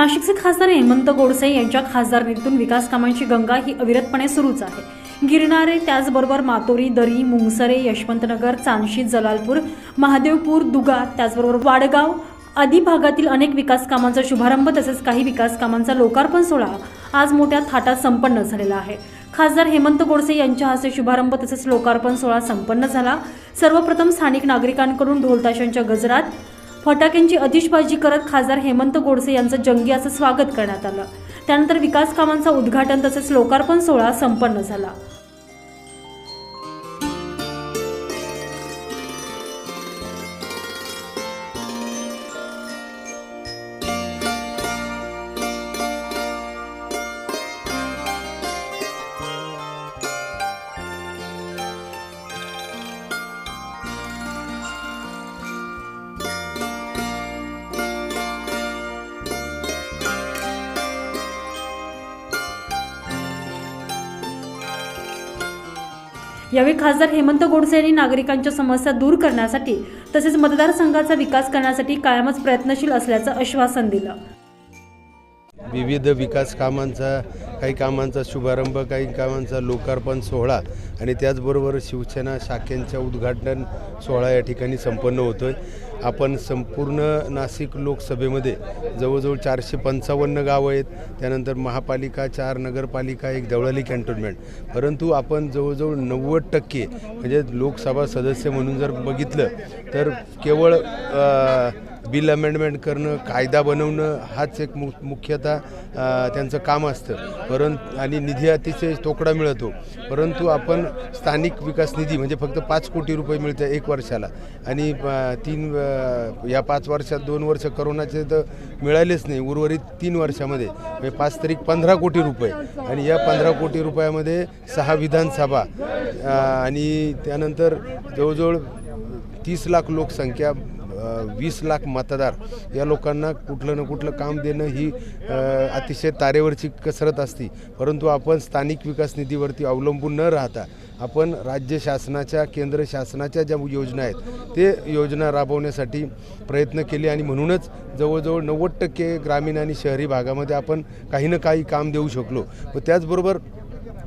नाशिकचे खासदार हेमंत गोडसे यांच्या खासदारनीतून विकास कामांची गंगा ही अविरतपणे सुरूच आहे. गिरणारे त्याचबरोबर मातोरी दरी मुंगसरे यशवंतनगर चांदशी जलालपूर महादेवपूर दुगा त्याचबरोबर वाडगाव आदी भागातील अनेक विकास कामांचा शुभारंभ तसेच काही विकास कामांचा लोकार्पण सोहळा आज मोठ्या थाटात संपन्न झालेला आहे. खासदार हेमंत गोडसे यांच्या हस्ते शुभारंभ तसेच लोकार्पण सोहळा संपन्न झाला. सर्वप्रथम स्थानिक नागरिकांकडून ढोलताशांच्या गजरात फटाक्यांची अतिशबाजी करत खासदार हेमंत गोडसे यांचं जंगी असं स्वागत करण्यात आलं. त्यानंतर विकास कामांचं उद्घाटन तसेच लोकार्पण सोहळा संपन्न झाला. यावेळी खासदार हेमंत गोडसे यांनी नागरिकांच्या समस्या दूर करण्यासाठी तसेच मतदारसंघाचा विकास करण्यासाठी कायमच प्रयत्नशील असल्याचं आश्वासन दिलं. विविध विकास कामांचा काही कामांचा शुभारंभ काही कामांचा लोकार्पण सोहळा आणि त्याचबरोबर शिवसेना शाखेंच्या उद्घाटन सोहळा या ठिकाणी संपन्न होतो आहे आपण संपूर्ण नाशिक लोकसभेमध्ये जवळजवळ चारशे पंचावन्न गावं आहेत. त्यानंतर महापालिका चार नगरपालिका एक देवळाली कॅन्टोन्मेंट. परंतु आपण जवळजवळ नव्वद टक्के म्हणजे लोकसभा सदस्य म्हणून जर बघितलं तर केवळ बिल अमेंडमेंट करणं कायदा बनवणं हाच एक मु मुख्यतः त्यांचं काम असतं. परंतु आणि निधी अतिशय तोकडा मिळतो. परंतु आपण स्थानिक विकास निधी म्हणजे फक्त पाच कोटी रुपये मिळतं एक वर्षाला. आणि तीन या पाच वर्षात दोन वर्ष करोनाचे तर मिळालेच नाही. उर्वरित तीन वर्षामध्ये. म्हणजे पाच तरी पंधरा कोटी रुपये. आणि या पंधरा कोटी रुपयामध्ये सहा विधानसभा आणि त्यानंतर जवळजवळ तीस लाख लोकसंख्या वीस लाख मतदार या लोकांना कुठलं ना कुठलं काम देणं ही अतिशय तारेवरची कसरत असती. परंतु आपण स्थानिक विकास निधीवरती अवलंबून न राहता आपण राज्य शासनाच्या केंद्र शासनाच्या ज्या योजना आहेत ते योजना राबवण्यासाठी प्रयत्न केले आणि म्हणूनच जवळजवळ नव्वद टक्के ग्रामीण आणि शहरी भागामध्ये आपण काही ना काही काम देऊ शकलो. व त्याचबरोबर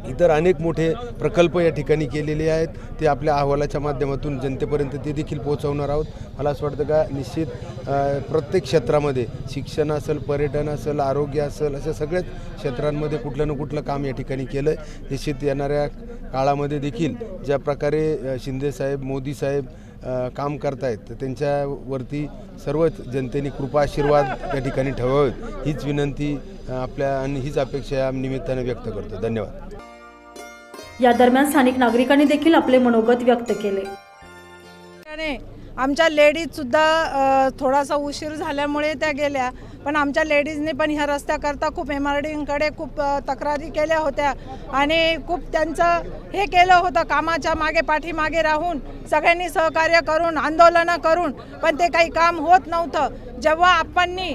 इतर अनेक मोठे प्रकल्प या ठिकाणी केलेले आहेत. ते आपल्या अहवालाच्या माध्यमातून जनतेपर्यंत ते देखील पोहोचवणार आहोत. मला असं वाटतं का निश्चित प्रत्येक क्षेत्रामध्ये शिक्षण असेल पर्यटन असेल आरोग्य असेल अशा सगळ्याच क्षेत्रांमध्ये कुठलं ना कुठलं काम या ठिकाणी केलं आहे निश्चित येणाऱ्या काळामध्ये देखील ज्या प्रकारे शिंदेसाहेब मोदीसाहेब साहेब काम करतायत तर त्यांच्यावरती सर्वच जनतेने कृपा आशीर्वाद त्या ठिकाणी ठेवावेत. हीच विनंती आपल्या आणि हीच अपेक्षा या निमित्तानं व्यक्त करतो. धन्यवाद. या दरम्यान स्थानिक नागरिकांनी देखील आपले मनोगत व्यक्त केले. आमच्या लेडीजसुद्धा थोडासा उशीर झाल्यामुळे त्या गेल्या. पण आमच्या लेडीजने पण ह्या रस्त्याकरता खूप एम आर डींकडे खूप तक्रारी केल्या होत्या. आणि खूप त्यांचं हे केलं होतं कामाच्या मागे पाठीमागे राहून सगळ्यांनी सहकार्य करून आंदोलनं करून पण ते काही काम होत नव्हतं. जेव्हा आपणनी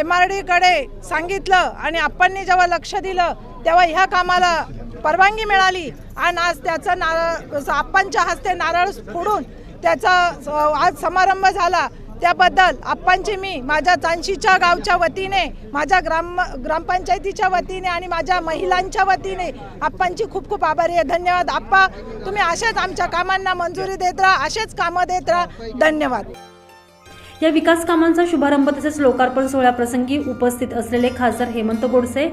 एम आर डीकडे सांगितलं आणि आपणनी जेव्हा लक्ष दिलं तेव्हा ह्या कामाला परवानगी मिळाली. आणि आज त्याचं नारळ आप्पांच्या हस्ते नारळ फोडून त्याचा स- आज समारंभ झाला. त्याबद्दल आप्पांची मी माझ्या चांशीच्या गावच्या वतीने माझ्या ग्राम ग्रामपंचायतीच्या वतीने आणि माझ्या महिलांच्या वतीने आप्पांची खूप खूप आभारी आहे. धन्यवाद. आप्पा तुम्ही असेच आमच्या कामांना मंजुरी देत राहा असेच कामं देत राहा. धन्यवाद. या विकास कामांचा शुभारंभ तसेच लोकार्पण सोहळ्याप्रसंगी उपस्थित असलेले खासदार हेमंत गोडसे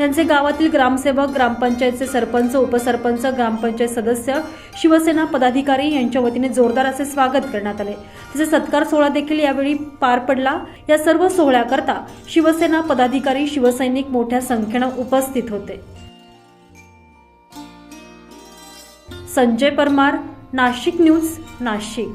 यांचे गावातील ग्रामसेवक ग्रामपंचायतचे सरपंच उपसरपंच ग्रामपंचायत सदस्य शिवसेना पदाधिकारी यांच्या वतीने जोरदार असे स्वागत करण्यात आले. तसेच सत्कार सोहळा देखील यावेळी पार पडला. या सर्व सोहळ्याकरता शिवसेना पदाधिकारी शिवसैनिक मोठ्या संख्येनं उपस्थित होते. संजय परमार नाशिक न्यूज नाशिक.